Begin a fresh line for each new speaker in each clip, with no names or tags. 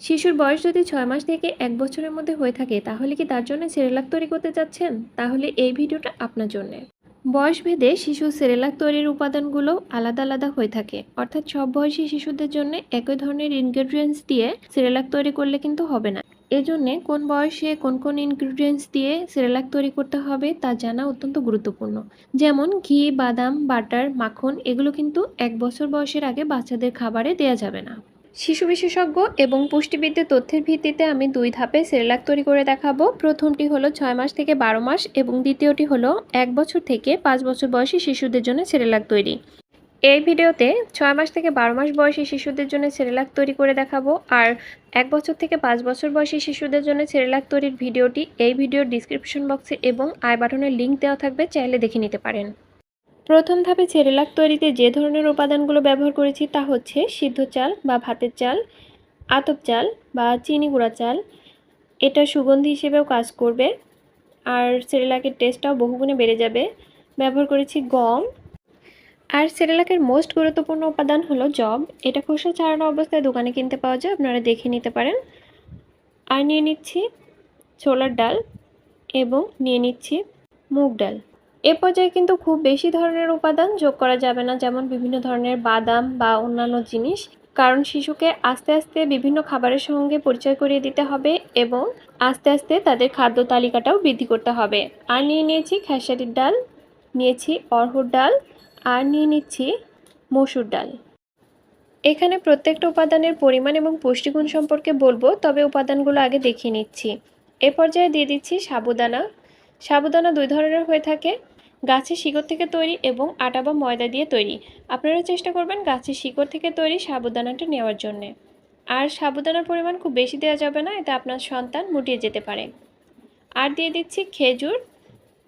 শিশুর বয়স যদি ছয় মাস থেকে এক বছরের মধ্যে হয়ে থাকে, তাহলে কি তার জন্য সেরেলাক তৈরি করতে চাচ্ছেন? তাহলে এই ভিডিওটা আপনার জন্য। বয়স ভেদে শিশু সেরেলাক তৈরির উপাদানগুলো আলাদা আলাদা হয়ে থাকে। অর্থাৎ সব বয়সী শিশুদের জন্য একই ধরনের ইনগ্রেডিয়েন্টস দিয়ে সেরেলাক তৈরি করলে কিন্তু হবে না। এজন্যে কোন বয়সে কোন কোন ইনগ্রিডিয়েন্টস দিয়ে সেরেলাক তৈরি করতে হবে তা জানা অত্যন্ত গুরুত্বপূর্ণ। যেমন ঘি, বাদাম, বাটার, মাখন, এগুলো কিন্তু এক বছর বয়সের আগে বাচ্চাদের খাবারে দেওয়া যাবে না। শিশু বিশেষজ্ঞ এবং পুষ্টিবিদদের তথ্যের ভিত্তিতে আমি দুই ধাপে সেরেলাক তৈরি করে দেখাবো। প্রথমটি হলো ছয় মাস থেকে বারো মাস এবং দ্বিতীয়টি হলো এক বছর থেকে পাঁচ বছর বয়সী শিশুদের জন্য সেরেলাক তৈরি। এই ভিডিওতে ছয় মাস থেকে বারো মাস বয়সী শিশুদের জন্য সেরেলাক তৈরি করে দেখাবো আর এক বছর থেকে পাঁচ বছর বয়সী শিশুদের জন্য সেরেলাক তৈরির ভিডিওটি এই ভিডিওর ডিসক্রিপশন বক্সে এবং আই বাটনের লিঙ্ক দেওয়া থাকবে চাইলে দেখে নিতে পারেন। প্রথম ধাপে সেরেলাক তৈরিতে যে ধরনের উপাদানগুলো ব্যবহার করেছি তা হচ্ছে সিদ্ধ চাল বা ভাতের চাল, আতপ চাল বা চিনি গুঁড়া চাল। এটা সুগন্ধি হিসেবেও কাজ করবে আর সেরেলাকের টেস্টটাও বহুগুণে বেড়ে যাবে। ব্যবহার করেছি গম। আর সেরেলাকের মোস্ট গুরুত্বপূর্ণ উপাদান হলো জব। এটা খোসা ছাড়ানো অবস্থায় দোকানে কিনতে পাওয়া যায়, আপনারা দেখে নিতে পারেন। আর নিয়ে নিচ্ছি ছোলার ডাল এবং নিয়ে নিচ্ছি মুগ ডাল। এ পর্যায়ে কিন্তু খুব বেশি ধরনের উপাদান যোগ করা যাবে না, যেমন বিভিন্ন ধরনের বাদাম বা অন্যান্য জিনিস। কারণ শিশুকে আস্তে আস্তে বিভিন্ন খাবারের সঙ্গে পরিচয় করিয়ে দিতে হবে এবং আস্তে আস্তে তাদের খাদ্য তালিকাটাও বৃদ্ধি করতে হবে। আর নিয়ে নিয়েছি খেসারির ডাল, নিয়েছি অরহর ডাল, আর নিয়ে নিচ্ছি মসুর ডাল। এখানে প্রত্যেকটা উপাদানের পরিমাণ এবং পুষ্টিগুণ সম্পর্কে বলব, তবে উপাদানগুলো আগে দেখিয়ে নিচ্ছি। এ পর্যায়ে দিয়ে দিচ্ছি সাবুদানা। সাবুদানা দুই ধরনের হয়ে থাকে। গাছের শিকড় থেকে তৈরি এবং আটা বা ময়দা দিয়ে তৈরি। আপনারা চেষ্টা করবেন গাছের শিকড় থেকে তৈরি সাবুদানাটা নেওয়ার জন্যে। আর সাবুদানার পরিমাণ খুব বেশি দেওয়া যাবে না, এতে আপনার সন্তান মুটিয়ে যেতে পারে। আর দিয়ে দিচ্ছি খেজুর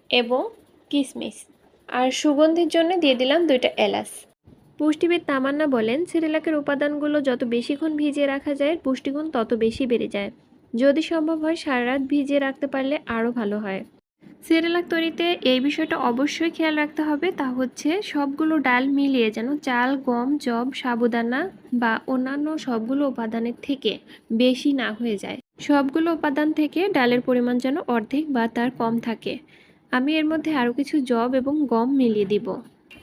এবং কিশমিশ আর সুগন্ধির জন্য দিয়ে দিলাম দুইটা এলাচ। পুষ্টিবিদ তামান্না বলেন, সিরিলাকের উপাদানগুলো যত বেশিক্ষণ ভিজিয়ে রাখা যায়, পুষ্টিগুণ তত বেশি বেড়ে যায়। যদি সম্ভব হয়, সারা রাত ভিজিয়ে রাখতে পারলে আরও ভালো হয়। সেরেলাক তৈরিতে এই বিষয়টা অবশ্যই খেয়াল রাখতে হবে। তা হচ্ছে সবগুলো ডাল মিলিয়ে যেন চাল, গম জব সাবুদানা বা অন্যান্য সবগুলো উপাদানের থেকে বেশি না হয়ে যায়। সবগুলো উপাদান থেকে ডালের পরিমাণ যেন অর্ধেক বা তার কম থাকে। আমি এর মধ্যে আরও কিছু জব এবং গম মিলিয়ে দিব।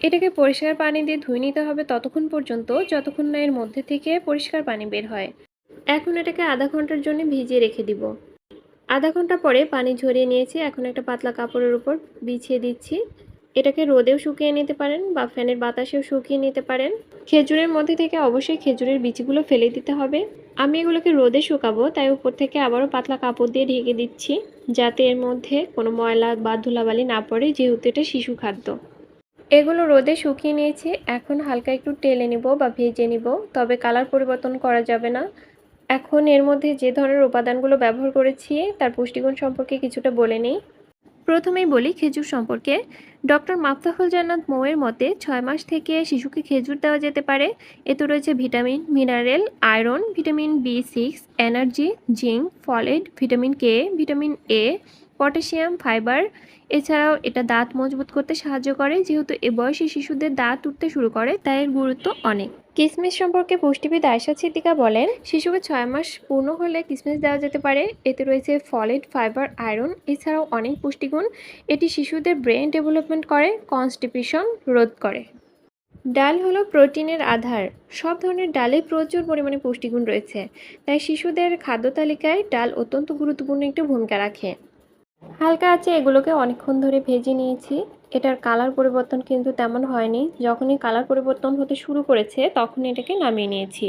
এটাকে পরিষ্কার পানি দিয়ে ধুয়ে নিতে হবে ততক্ষণ পর্যন্ত, যতক্ষণ না এর মধ্যে থেকে পরিষ্কার পানি বের হয়। এখন এটাকে আধা ঘণ্টার জন্য ভিজিয়ে রেখে দিব। আধা ঘণ্টা পরে পানি ঝরিয়ে নিয়েছি। এখন একটা পাতলা কাপড়ের উপর বিছিয়ে দিচ্ছি। এটাকে রোদেও শুকিয়ে নিতে পারেন বা ফ্যানের বাতাসেও শুকিয়ে নিতে পারেন। খেজুরের মধ্যে থেকে অবশ্যই খেজুরের বিচিগুলো ফেলে দিতে হবে। আমি এগুলোকে রোদে শুকাবো, তাই উপর থেকে আবারও পাতলা কাপড় দিয়ে ঢেকে দিচ্ছি, যাতে এর মধ্যে কোনো ময়লা বা ধুলাবালি না পড়ে, যেহেতু এটা শিশু খাদ্য। এগুলো রোদে শুকিয়ে নিয়েছি। এখন হালকা একটু টেলে নিব বা ভেজে নিব, তবে কালার পরিবর্তন করা যাবে না। এখন এর মধ্যে যে ধরনের উপাদানগুলো ব্যবহার করেছি, তার পুষ্টিগুণ সম্পর্কে কিছুটা বলে নিই। প্রথমেই বলি খেজুর সম্পর্কে। ডক্টর মাফতাহুল জান্নাত মৌয়ের মতে ছয় মাস থেকে শিশুকে খেজুর দেওয়া যেতে পারে। এতে রয়েছে vitamin, mineral, iron, vitamin B six, energy, zinc, folate, vitamin K, vitamin A, potassium, fibre. এছাড়াও এটা দাঁত মজবুত করতে সাহায্য করে, যেহেতু এ বয়সী শিশুদের দাঁত উঠতে শুরু করে, তাই এর গুরুত্ব অনেক। কিসমিস সম্পর্কে পুষ্টিবিদ আয়সা সিদ্দিকা বলেন, শিশুকে ছয় মাস পূর্ণ হলে কিসমিস দেওয়া যেতে পারে। এতে রয়েছে ফলেট ফাইবার, আয়রন, এছাড়াও অনেক পুষ্টিগুণ। এটি শিশুদের ব্রেন ডেভেলপমেন্ট করে, কনস্টিপেশন রোধ করে। ডাল হলো প্রোটিনের আধার। সব ধরনের ডালে প্রচুর পরিমাণে পুষ্টিগুণ রয়েছে। তাই শিশুদের খাদ্য তালিকায় ডাল অত্যন্ত গুরুত্বপূর্ণ একটি ভূমিকা রাখে। হালকা আছে, এগুলোকে অনেকক্ষণ ধরে ভেজে নিয়েছি। এটার কালার পরিবর্তন কিন্তু তেমন হয়নি। যখনই কালার পরিবর্তন হতে শুরু করেছে তখন এটাকে নামিয়ে নিয়েছি।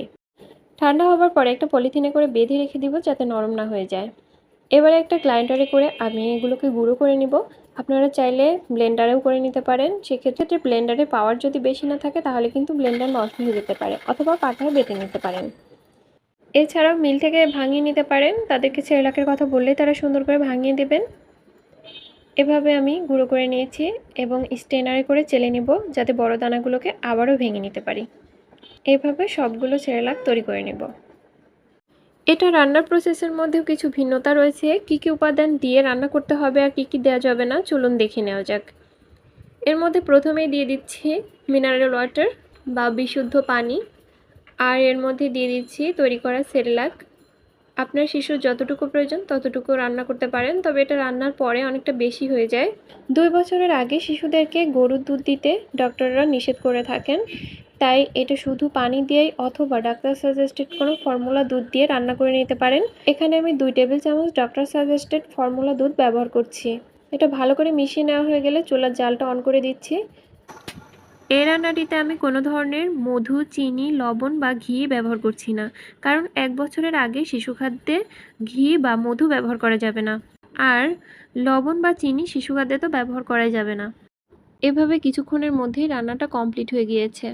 ঠান্ডা হবার পরে একটা পলিথিনে করে বেঁধে রেখে দিব যাতে নরম না হয়ে যায়। এবারে একটা গ্রাইন্ডারে করে আমি এগুলোকে গুঁড়ো করে নিব। আপনারা চাইলে ব্লেন্ডারেও করে নিতে পারেন। সেক্ষেত্রে ব্লেন্ডারে পাওয়ার যদি বেশি না থাকে, তাহলে কিন্তু ব্লেন্ডার নষ্ট হয়ে যেতে পারে অথবা পাটায় বেটে নিতে পারেন। এছাড়াও মিল থেকে ভাঙিয়ে নিতে পারেন, তাদেরকে সেরেলাকের কথা বললেই তারা সুন্দর করে ভাঙিয়ে দেবেন। এভাবে আমি গুঁড়ো করে নিয়েছি এবং স্টেনারে করে চেলে নিব যাতে বড় দানাগুলোকে আবারও ভেঙে নিতে পারি। এভাবে সবগুলো সেরেলাক তৈরি করে নেব। এটা রান্নার প্রসেসের মধ্যেও কিছু ভিন্নতা রয়েছে। কি কি উপাদান দিয়ে রান্না করতে হবে আর কি কি দেওয়া যাবে না, চলুন দেখে নেওয়া যাক। এর মধ্যে প্রথমেই দিয়ে দিচ্ছি মিনারেল ওয়াটার বা বিশুদ্ধ পানি। আর এর মধ্যে দিয়ে দিচ্ছি তৈরি করা সেরেলাক। আপনার শিশুর যতটুকু প্রয়োজন ততটুকু রান্না করতে পারেন, তবে এটা রান্নার পরে অনেকটা বেশি হয়ে যায়। দুই বছরের আগে শিশুদেরকে গরুর দুধ দিতে ডক্টররা নিষেধ করে থাকেন। তাই এটা শুধু পানি দিয়েই অথবা ডাক্তার সাজেস্টেড কোনো ফর্মুলা দুধ দিয়ে রান্না করে নিতে পারেন। এখানে আমি দুই টেবিল চামচ ডক্টর সাজেস্টেড ফর্মুলা দুধ ব্যবহার করছি। এটা ভালো করে মিশিয়ে নেওয়া হয়ে গেলে চুলার জালটা অন করে দিচ্ছি। এই রান্নাটিতে আমি কোনো ধরনের মধু, চিনি, লবণ বা ঘি ব্যবহার করছি না। কারণ এক বছরের আগে শিশু খাদ্যে ঘি বা মধু ব্যবহার করা যাবে না। আর লবণ বা চিনি শিশু খাদ্যে তো ব্যবহার করা যাবে না। এভাবে কিছুক্ষণের মধ্যেই রান্নাটা কমপ্লিট হয়ে গিয়েছে।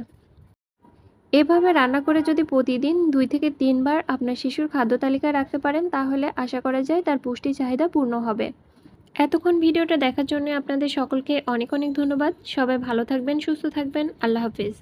এভাবে রান্না করে যদি প্রতিদিন দুই থেকে তিনবার আপনার শিশুর খাদ্য তালিকায় রাখতে পারেন, তাহলে আশা করা যায় তার পুষ্টি চাহিদা পূর্ণ হবে। এতক্ষণ ভিডিওটা দেখার জন্য আপনাদের সকলকে অনেক অনেক ধন্যবাদ। সবাই ভালো থাকবেন, সুস্থ থাকবেন। আল্লাহ হাফিজ।